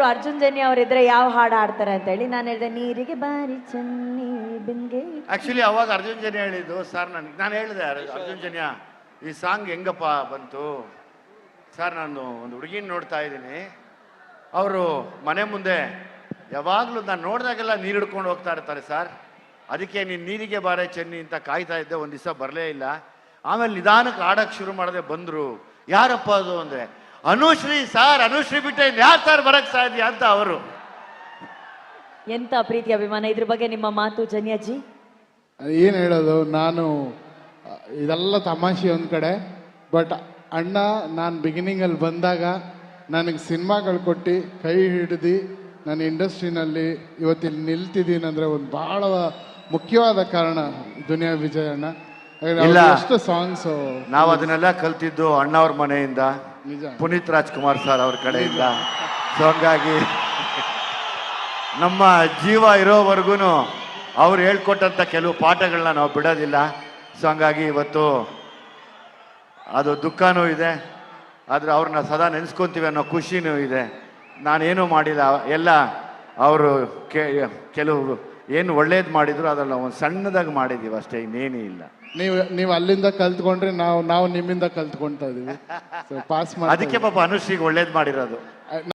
ಕೇಳಿದ್ರು ಅರ್ಜುನ್ ಜನ್ಯ ಅವರಿದ್ರೆ ಯಾವ ಹಾಡು ಹಾಡ್ತಾರೆ? ಅಂತ ಹೇಳಿ, ನಾನು ಹೇಳಿದೆ, ನೀರಿಗೆ ಬಾರಿ ಚನ್ನಿ ಬಿಂಗೆ ಆಕ್ಚುಲಿ ಅವಾಗ ಅರ್ಜುನ್ ಜನ್ಯ ಹೇಳಿದ್ದು, ಸರ್ ನನಗೆ ನಾನು ಹೇಳಿದೆ ಅರ್ಜುನ್ ಜನ್ಯ, ಈ ಸಾಂಗ್ ಹೆಂಗಪ್ಪ ಬಂತು? ಸರ್, ನಾನು ಒಂದು ಹುಡುಗಿನ ನೋಡ್ತಾ ಇದ್ದೀನಿ. ಅವರು ಮನೆ ಮುಂದೆ ಯಾವಾಗಲೂ ನಾನು ನೋಡಿದಾಗೆಲ್ಲ ನೀರು ಹಿಡ್ಕೊಂಡು ಹೋಗ್ತಾ ಇರ್ತಾರೆ, ಸರ್. ಅದಕ್ಕೆ ನೀನು ನೀರಿಗೆ ಬಾರೆ ಚೆನ್ನಿ ಅಂತ ಕಾಯ್ತಾ ಇದ್ದೆ, ಒಂದು ದಿವಸ ಬರಲೇ ಇಲ್ಲ. ಆಮೇಲೆ ನಿಧಾನಕ್ಕೆ ಆಡೋಕ್ಕೆ ಶುರು ಮಾಡದೆ ಬಂದರು. ಯಾರಪ್ಪ ಅದು ಅಂದರೆ ಅನುಶ್ರೀ ಸಾರ್ ಅನುಶ್ರೀ ಬಿಟ್ಟೆ ಯಾರು ಸಾರ್ ಬರಕ್ ಸಾಧ್ಯ ಅಂತ ಅವರು. ಎಂತ ಪ್ರೀತಿ ಅಭಿಮಾನ? ಇದ್ರ ಬಗ್ಗೆ ನಿಮ್ಮ ಮಾತು ಜನ್ಯಾಜಿ ಏನು ಹೇಳೋದು ನಾನು ಇದೆಲ್ಲ ತಮಾಷೆ ಒಂದು ಕಡೆ ಬಟ್ ಅಣ್ಣ ನಾನು ಬಿಗಿನಿಂಗಲ್ಲಿ ಬಂದಾಗ ನನಗೆ ಸಿನಿಮಾಗಳು ಕೊಟ್ಟು ಕೈ ಹಿಡಿದು ನಾನು ಇಂಡಸ್ಟ್ರಿನಲ್ಲಿ ಇವತ್ತಿಲ್ಲಿ ನಿಲ್ತಿದ್ದೀನಿ ಅಂದ್ರೆ ಒಂದು ಭಾಳ ಮುಖ್ಯವಾದ ಕಾರಣ ದುನಿಯಾ ವಿಜಯ ಅಣ್ಣ. ಎಷ್ಟು ಸಾಂಗ್ಸು ನಾವು ಅದನ್ನೆಲ್ಲ ಕಲ್ತಿದ್ದು ಅಣ್ಣವ್ರ ಮನೆಯಿಂದ. ಪುನೀತ್ ರಾಜ್ಕುಮಾರ್ ಸರ್ ಅವ್ರ ಕಡೆಯಿಂದ ಸೊ ಹಂಗಾಗಿ ನಮ್ಮ ಜೀವ ಇರೋವರೆಗೂ ಅವ್ರು ಹೇಳ್ಕೊಟ್ಟಂಥ ಕೆಲವು ಪಾಠಗಳನ್ನ ನಾವು ಬಿಡೋದಿಲ್ಲ. ಸೊ ಹಂಗಾಗಿ ಇವತ್ತು ಅದು ದುಃಖನೂ ಇದೆ. ಆದರೆ ಅವ್ರನ್ನ ಸದಾ ನೆನೆಸ್ಕೊತೀವಿ ಅನ್ನೋ ಖುಷಿನೂ ಇದೆ. ನಾನೇನೂ ಮಾಡಿಲ್ಲ. ಎಲ್ಲ ಅವರು ಕೆಲವು ಏನು ಒಳ್ಳೇದು ಮಾಡಿದ್ರು ಅದನ್ನು ಒಂದು ಸಣ್ಣದಾಗಿ ಮಾಡಿದ್ದೀವಿ ಅಷ್ಟೇ ಇನ್ನೇನೂ ಇಲ್ಲ. ನೀವು ನೀವು ಅಲ್ಲಿಂದ ಕಲ್ತ್ಕೊಂಡ್ರೆ ನಾವು ನಾವು ನಿಮ್ಮಿಂದ ಕಲ್ತ್ಕೊಂತ ಇದೀವಿ. ಪಾಸ್ ಮಾಡಿ ಅದಕ್ಕೆ ಪಾಪ ಅನುಶ್ರೀಗೆ ಒಳ್ಳೇದು ಮಾಡಿರೋದು.